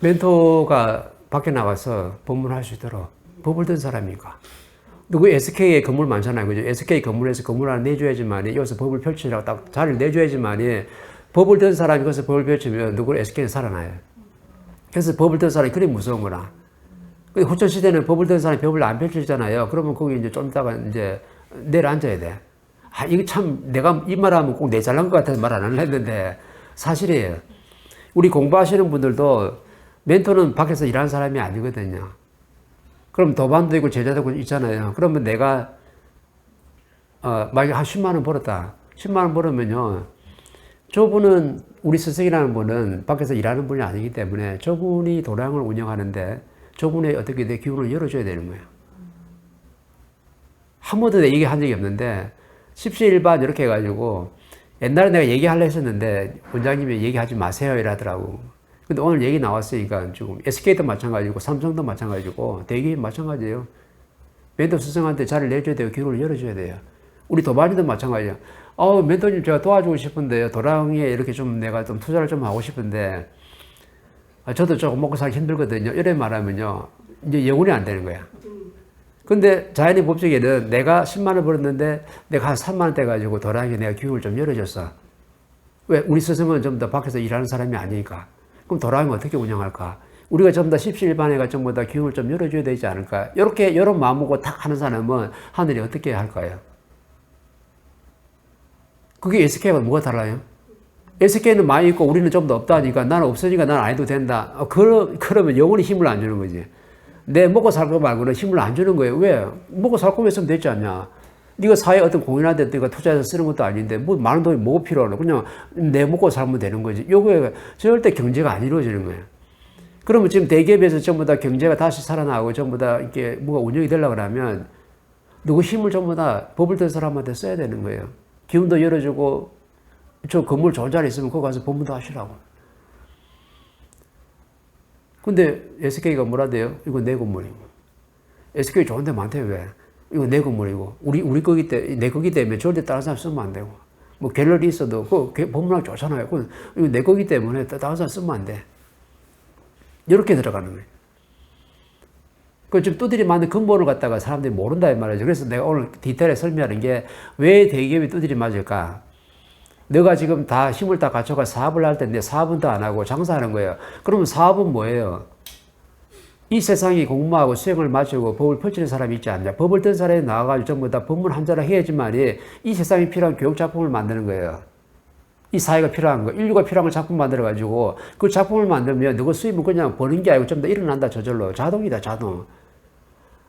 멘토가 밖에 나가서 법문할 수 있도록 법을 든 사람인가? 누구 SK에 건물 많잖아요. 그죠? SK 건물에서 건물 하나 내줘야지만이 여기서 법을 펼치라고 딱 자리를 내줘야지만이 법을 든 사람이 거기서 법을 펼치면 누구 SK는 살아나요. 그래서 법을 든 사람이 그리 무서운 거나. 근데 후천 시대는 법을 든 사람이 법을 안 펼치잖아요. 그러면 거기 이제 좀 이따가 이제 내려앉아야 돼. 아, 이게 참 내가 이 말하면 꼭 내 잘난 것 같아서 말 안 하려 했는데 사실이에요. 우리 공부하시는 분들도 멘토는 밖에서 일하는 사람이 아니거든요. 그럼 도반도 있고 제자도 있잖아요. 그러면 내가 어, 만약에 한 10만 원 벌었다. 10만 원 벌으면요. 저분은 우리 스승이라는 분은 밖에서 일하는 분이 아니기 때문에 저분이 도량을 운영하는데 저분의 어떻게 내 기운을 열어줘야 되는 거예요. 한 번도 내 얘기한 적이 없는데 십시일반 이렇게 해가지고 옛날에 내가 얘기하려 했었는데 원장님이 얘기하지 마세요 이러더라고. 근데 오늘 얘기 나왔으니까 지금 SK도 마찬가지고 삼성도 마찬가지고 대기업 마찬가지예요. 멘토 스승한테 자리를 내줘야 돼요. 기운을 열어줘야 돼요. 우리 도반이도 마찬가지예요. 어, 멘토님 제가 도와주고 싶은데요. 도랑에 이렇게 좀 내가 좀 투자를 좀 하고 싶은데 아, 저도 조금 먹고 살기 힘들거든요. 이래 말하면요. 이제 영혼이 안 되는 거야. 근데 자연의 법칙에는 내가 10만 원 벌었는데 내가 한 3만 원 떼가지고 도랑에 내가 기운을 좀 열어줬어. 왜? 우리 스승은 좀 더 밖에서 일하는 사람이 아니니까. 그럼 도랑을 어떻게 운영할까? 우리가 좀더 십시일반해가 전부 다 기운을 좀 열어줘야 되지 않을까? 이렇게 이런 마음 먹고 탁 하는 사람은 하늘이 어떻게 할까요? 그게 SK가 뭐가 달라요? SK는 많이 있고 우리는 좀 더 없다니까 나는 없으니까 나는 안 해도 된다. 어, 그러, 그러면 영원히 힘을 안 주는 거지. 내 먹고 살 거 말고는 힘을 안 주는 거예요. 왜? 먹고 살 거면 쓰면 되지 않냐. 네가 사회 어떤 공인한데 네가 투자해서 쓰는 것도 아닌데 뭐 많은 돈이 뭐가 필요하나 그냥 내 먹고 살면 되는 거지. 요거에 절대 경제가 안 이루어지는 거예요. 그러면 지금 대기업에서 전부 다 경제가 다시 살아나고 전부 다 이렇게 뭐가 운영이 되려고 하면 누구 힘을 전부 다 법을 든 사람한테 써야 되는 거예요. 기운도 열어주고 저 건물 좋은 자리 있으면 거기 가서 법문도 하시라고. 근데 SK가 뭐라 돼요? 이거 내 건물이고. SK 좋은 데 많대, 왜? 이거 내 건물이고. 우리, 우리 거기 때, 내 거기 때문에 절대 다른 사람 쓰면 안 되고. 뭐 갤러리 있어도, 그 법문학 좋잖아요. 그 이거 내 거기 때문에 다른 사람 쓰면 안 돼. 이렇게 들어가는 거예요. 그 지금 두드리 맞는 근본을 갖다가 사람들이 모른다 이 말이죠. 그래서 내가 오늘 디테일에 설명하는 게 왜 대기업이 두드리 맞을까? 너가 지금 다 힘을 다 갖춰가 사업을 할 텐데 사업은 더안 하고 장사하는 거예요. 그러면 사업은 뭐예요? 이 세상이 공무하고 수행을 마치고 법을 펼치는 사람이 있지 않냐. 법을 뜬 사람이 나와가지고 전부 다 법문 한자를 해야지만이 이 세상에 필요한 교육 작품을 만드는 거예요. 이 사회가 필요한 거, 인류가 필요한 걸 작품 만들어가지고 그 작품을 만들면 너가 수입은 그냥 버는 게 아니고 좀더 일어난다 저절로. 자동이다, 자동.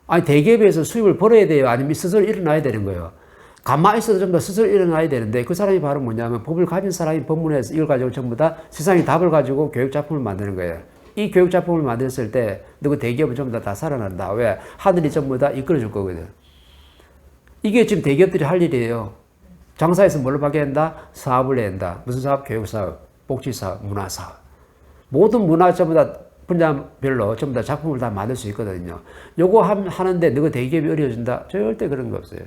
아니, 대기업에서 수입을 벌어야 돼요? 아니면 스스로 일어나야 되는 거예요? 가만히 있어도 좀더 스스로 일어나야 되는데 그 사람이 바로 뭐냐면 법을 가진 사람이 법문에서 이걸 가지고 전부 다 세상의 답을 가지고 교육 작품을 만드는 거예요. 이 교육 작품을 만들었을 때 누구 대기업은 전부 다 다 살아난다. 왜? 하늘이 전부 다 이끌어 줄 거거든. 이게 지금 대기업들이 할 일이에요. 장사에서 뭘로 한다? 사업을 한다. 무슨 사업? 교육사업, 복지사업, 문화사업. 모든 문화 전부 다 분야별로 전부 다 작품을 다 만들 수 있거든요. 요거 하는데 너가 대기업이 어려워진다? 절대 그런 거 없어요.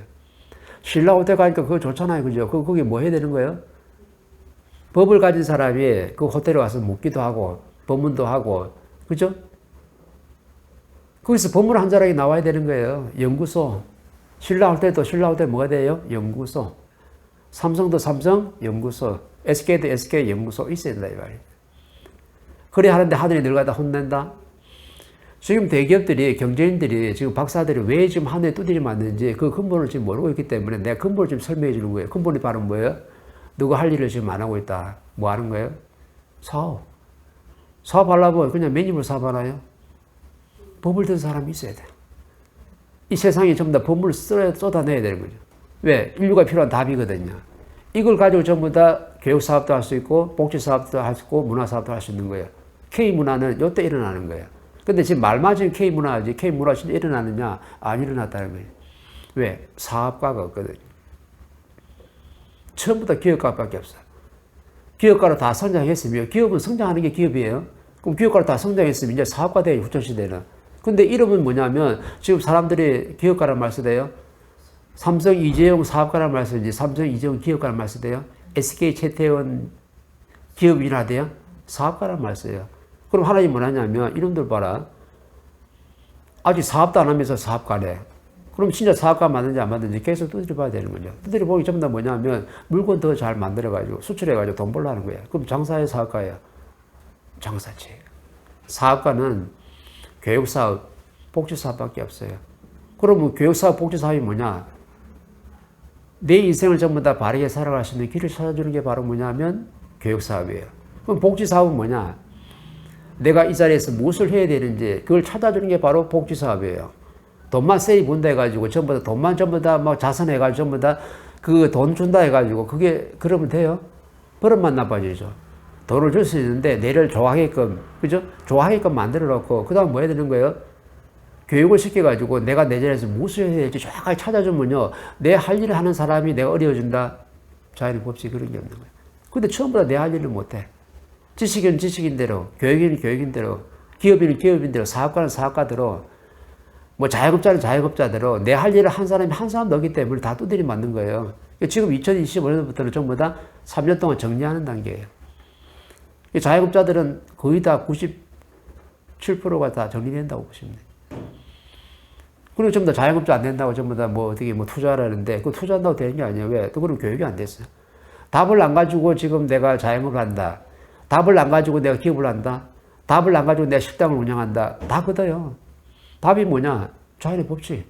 신라 호텔 가니까 그거 좋잖아요. 그죠? 그, 거기 뭐 해야 되는 거예요? 법을 가진 사람이 그 호텔에 와서 묵기도 하고, 법문도 하고, 그죠? 거기서 법문 한 자락이 나와야 되는 거예요. 연구소. 신라 호텔도 신라 호텔 뭐가 돼요? 연구소. 삼성도 삼성 연구소. SK도 SK 연구소 있어야 된다, 이 말이에요. 그래 하는데 하늘이 늘 갖다 혼낸다? 지금 대기업들이 경제인들이 지금 박사들이 왜 지금 하늘에 두드리 맞는지 그 근본을 지금 모르고 있기 때문에 내가 근본을 지금 설명해 주는 거예요. 근본이 바로 뭐예요? 누가 할 일을 지금 안 하고 있다. 뭐 하는 거예요? 사업. 사업하려면 그냥 맨입을 사업하나요? 법을 든 사람이 있어야 돼. 이 세상에 전부 다 법을 쏟아내야 되는 거죠. 왜? 인류가 필요한 답이거든요. 이걸 가지고 전부 다 교육 사업도 할 수 있고 복지 사업도 할 수 있고 문화 사업도 할 수 있는 거예요. K 문화는 이때 일어나는 거예요. 근데 지금 말만 지금 K 문화지 K 문화 진짜 일어나느냐? 안 일어났다는 거예요. 왜? 사업가가 없거든요. 처음부터 기업가밖에 없어. 기업가로 다 성장했으면 기업은 성장하는 게 기업이에요. 그럼 기업가로 다 성장했으면 이제 사업가 돼요. 후천 시대는. 근데 이름은 뭐냐면 지금 사람들이 기업가란 말 쓰대요. 삼성 이재용 사업가란 말 쓰지 삼성 이재용 기업가란 말 쓰대요. SK 최태원 기업인화 돼요. 사업가란 말 써요. 그럼 하나님 뭐하냐면 이놈들 봐라. 아직 사업도 안 하면서 사업가네. 그럼 진짜 사업가 맞는지 안 맞는지 계속 두드려 봐야 되는 거죠. 두드려 보기 전부 다 뭐냐면 물건 더 잘 만들어가지고 수출해가지고 돈 벌라는 거야. 그럼 장사의 사업가야. 장사지. 사업가는 교육사업, 복지사업밖에 없어요. 그러면 교육사업, 복지사업이 뭐냐? 내 인생을 전부 다 바르게 살아갈 수 있는 길을 찾아주는 게 바로 뭐냐면 교육사업이에요. 그럼 복지사업은 뭐냐? 내가 이 자리에서 무엇을 해야 되는지 그걸 찾아주는 게 바로 복지사업이에요. 돈만 세이 본다 해가지고 전부 다 돈만 전부 다 막 자선해가지고 전부 다 그 돈 준다 해가지고 그게 그러면 돼요? 버릇만 나빠지죠. 돈을 줄 수 있는데 내를 좋아하게끔 그죠? 좋아하게끔 만들어 놓고 그 다음 뭐 해야 되는 거예요? 교육을 시켜가지고 내가 내 자리에서 무엇을 해야 될지 정확하게 찾아주면요. 내 할 일을 하는 사람이 내가 어려워진다. 자연의 법칙 그런 게 없는 거예요. 근데 처음부터 내 할 일을 못해. 지식인 지식인 대로, 교육인은 교육인 대로, 기업인은 기업인 대로, 사업가는 사업가대로, 뭐 자영업자는 자영업자대로 내 할 일을 한 사람이 한 사람도 없기 때문에 다 두드리 맞는 거예요. 지금 2025년부터는 전부 다 3년 동안 정리하는 단계예요. 이 자영업자들은 거의 다 97%가 다 정리된다고 보시면 돼요. 그리고 전부 다 자영업자 안 된다고 전부 다 뭐 어떻게 뭐 투자하라는데 그 투자한다고 되는 게 아니에요. 왜? 또 그럼 교육이 안 됐어요. 답을 안 가지고 지금 내가 자영업을 한다. 답을 안 가지고 내가 기업을 한다. 답을 안 가지고 내가 식당을 운영한다. 다 그거요. 답이 뭐냐? 자연의 법칙.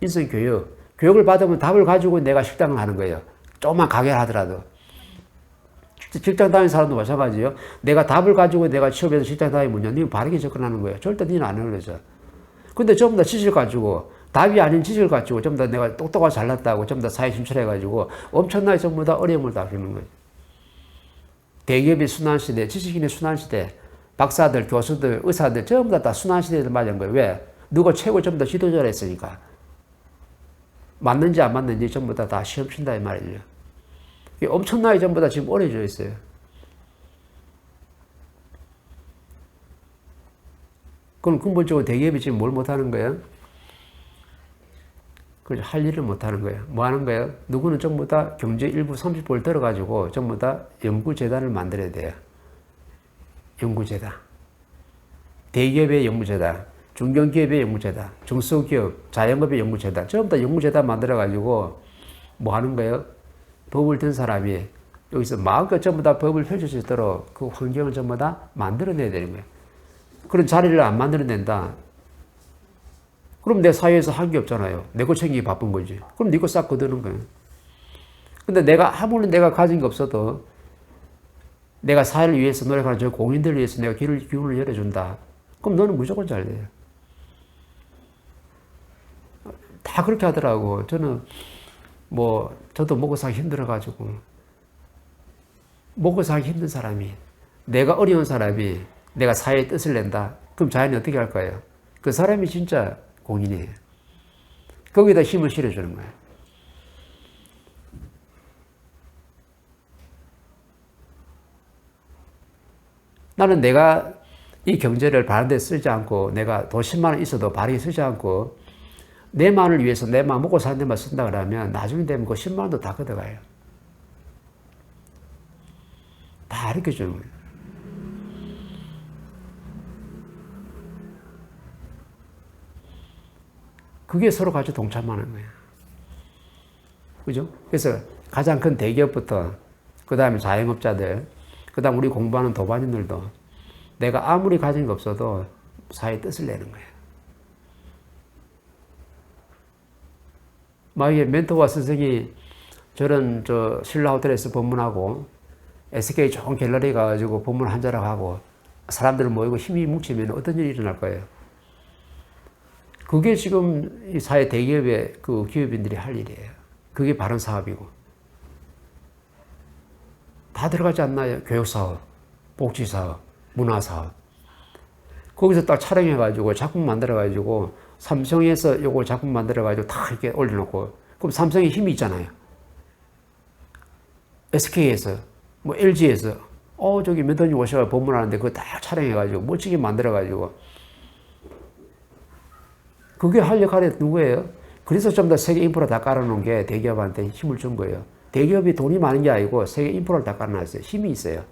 인성 교육. 교육을 받으면 답을 가지고 내가 식당을 하는 거예요. 조금만 가게를 하더라도. 직장 다니는 사람도 마찬가지예요. 내가 답을 가지고 내가 취업해서 직장 다니면 니는 바르게 접근하는 거예요. 절대 니는 안 흘러져. 근데 전부 다 지식을 가지고 답이 아닌 지식을 가지고 전부 다 내가 똑똑하고 잘났다고 전부 다 사회 진출해가지고 엄청나게 전부 다 어려움을 당하는 거예요. 대기업이 순환시대, 지식인의 순환시대, 박사들, 교수들, 의사들 전부 다, 다 순환시대를 맞은 거예요. 왜? 누가 최고 전부 다 지도자를 했으니까. 맞는지 안 맞는지 전부 다 다 시험 친다 이 말이죠. 엄청나게 전부 다 지금 어려져 있어요. 그럼 근본적으로 대기업이 지금 뭘 못하는 거예요? 할 일을 못하는 거예요. 뭐 하는 거예요? 누구는 전부 다 경제 일부 30%를 들어가지고 전부 다 연구재단을 만들어야 돼요. 연구재단. 대기업의 연구재단, 중견기업의 연구재단, 중소기업, 자영업의 연구재단, 전부 다 연구재단 만들어가지고 뭐 하는 거예요? 법을 든 사람이 여기서 마음껏 전부 다 법을 펼칠 수 있도록 그 환경을 전부 다 만들어내야 되는 거예요. 그런 자리를 안 만들어낸다. 그럼 내 사회에서 할 게 없잖아요. 내거 챙기기 바쁜 거지. 그럼 네 거 싹 거두는 거예요. 근데 내가 아무리 내가 가진 게 없어도 내가 사회를 위해서 노력하는 저 공인들을 위해서 내가 길을, 기운을 열어준다. 그럼 너는 무조건 잘 돼요. 다 그렇게 하더라고. 저는 뭐, 저도 먹고 살기 힘들어가지고, 먹고 살기 힘든 사람이, 내가 어려운 사람이 내가 사회의 뜻을 낸다. 그럼 자연이 어떻게 할 거예요? 그 사람이 진짜 공인이에요. 거기다 힘을 실어주는 거예요. 나는 내가 이 경제를 바른 데 쓰지 않고 내가 돈 10만 원 있어도 바르게 쓰지 않고 내 마음을 위해서 내 마음 먹고 사는 데만 쓴다 그러면 나중에 되면 그 10만 원도 다 걷어가요. 다 가르쳐 주는 거예요. 그게 서로 같이 동참하는 거예요. 그죠? 그래서 가장 큰 대기업부터, 그 다음에 자영업자들, 그 다음 우리 공부하는 도반인들도 내가 아무리 가진 게 없어도 사회의 뜻을 내는 거예 요. 만약에 멘토와 스승이 저런 저 신라 호텔에서 법문하고 SK 좋은 갤러리 가가지고 법문 한 자락 하고 사람들 모이고 힘이 뭉치면 어떤 일이 일어날 거예요? 그게 지금 이 사회 대기업의 그 기업인들이 할 일이에요. 그게 바른 사업이고. 다 들어가지 않나요? 교육사업, 복지사업, 문화사업. 거기서 딱 촬영해가지고 작품 만들어가지고 삼성에서 요걸 작품 만들어가지고 다 이렇게 올려놓고 그럼 삼성에 힘이 있잖아요. SK에서, 뭐 LG에서, 어, 저기 몇 원이 오셔가 법문하는데 그거 다 촬영해가지고 멋지게 만들어가지고 그게 할 역할이 누구예요? 그래서 좀 더 세계 인프라 다 깔아놓은 게 대기업한테 힘을 준 거예요. 대기업이 돈이 많은 게 아니고 세계 인프라를 다 깔아놨어요. 힘이 있어요.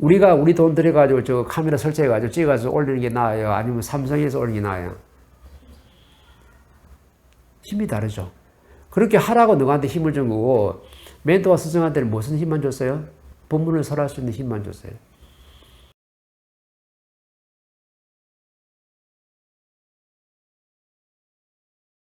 우리가 우리 돈 들여가지고 저 카메라 설치해가지고 찍어서 올리는 게 나아요? 아니면 삼성에서 올리는 게 나아요? 힘이 다르죠. 그렇게 하라고 너한테 힘을 준 거고 멘토와 스승한테는 무슨 힘만 줬어요? 본문을 설할 수 있는 힘만 줬어요.